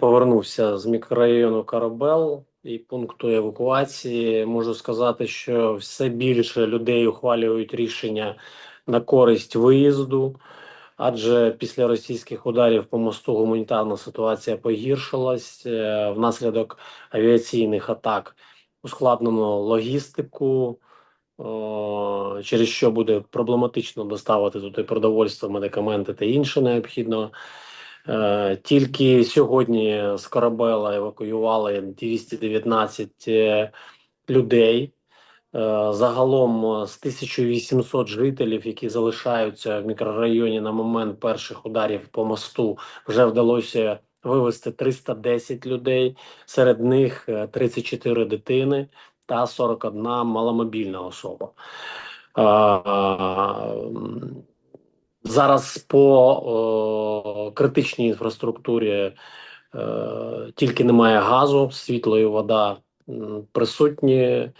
Повернувся з мікрорайону Карабел і пункту евакуації. Можу сказати, що все більше людей ухвалюють рішення на користь виїзду, адже після російських ударів по мосту гуманітарна ситуація погіршилась Е, внаслідок авіаційних атак. Ускладнено логістику, через що буде проблематично доставити туди продовольство, медикаменти та інше необхідно. Е, Тільки сьогодні з корабела евакуювали 219 е, людей. Е, Загалом е, з 1800 жителів, які залишаються в мікрорайоні на момент перших ударів по мосту, вже вдалося вивезти 310 людей. Серед них е, 34 дитини та 41 маломобільна особа. Зараз по о, критичній інфраструктурі е, тільки немає газу, світло і вода присутні е,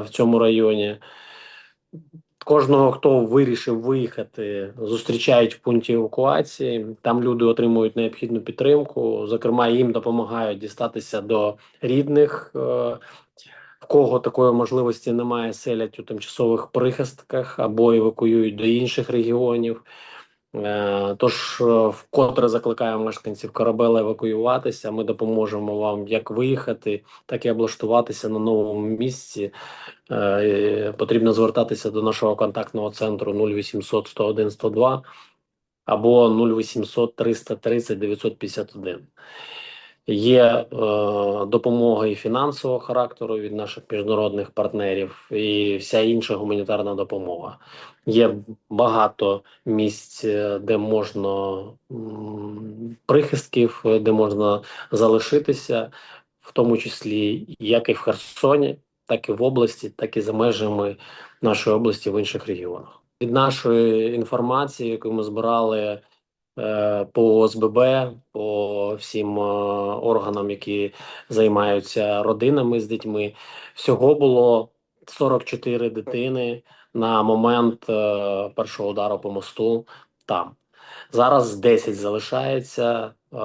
в цьому районі. Кожного, хто вирішив виїхати, зустрічають в пункті евакуації. Там люди отримують необхідну підтримку. Зокрема, їм допомагають дістатися до рідних. е, В кого такої можливості немає, селять у тимчасових прихистках або евакуюють до інших регіонів. Е, Тож е, вкотре закликаємо мешканців корабела евакуюватися. Ми допоможемо вам як виїхати, так і облаштуватися на новому місці. Е, Потрібно звертатися до нашого контактного центру 0800 101 102 або 0800 330 951. Є е, допомога і фінансового характеру від наших міжнародних партнерів, і вся інша гуманітарна допомога. Є багато місць, е, де можна прихистків, де можна залишитися, в тому числі як і в Херсоні, так і в області, так і за межами нашої області в інших регіонах. Від нашої інформації, яку ми збирали по ОСББ, по всім е, органам, які займаються родинами з дітьми, всього було 44 дитини на момент е, першого удару по мосту там. Зараз 10 залишається. Е,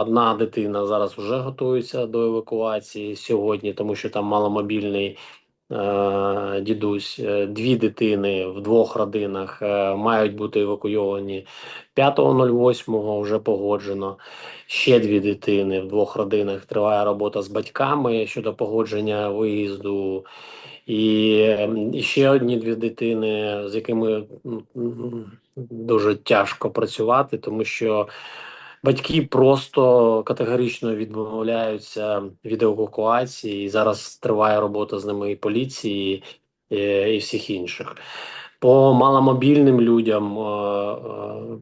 Одна дитина зараз вже готується до евакуації сьогодні, тому що там маломобільний е, дідусь. Е, Дві дитини в двох родинах е, мають бути евакуйовані 5.08 вже погоджено. Ще дві дитини в двох родинах триває робота з батьками щодо погодження виїзду. І, ем, ще одні дві дитини, з якими дуже тяжко працювати, тому що батьки просто категорично відмовляються від евакуації. І зараз триває робота з ними і поліції, і, і всіх інших. По маломобільним людям е, е,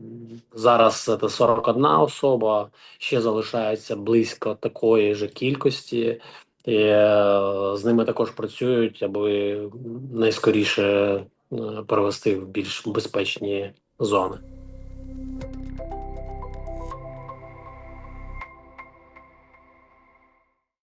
зараз це 41 особа, ще залишається близько такої ж кількості. І, е, з ними також працюють, аби найскоріше перевести в більш безпечні зони.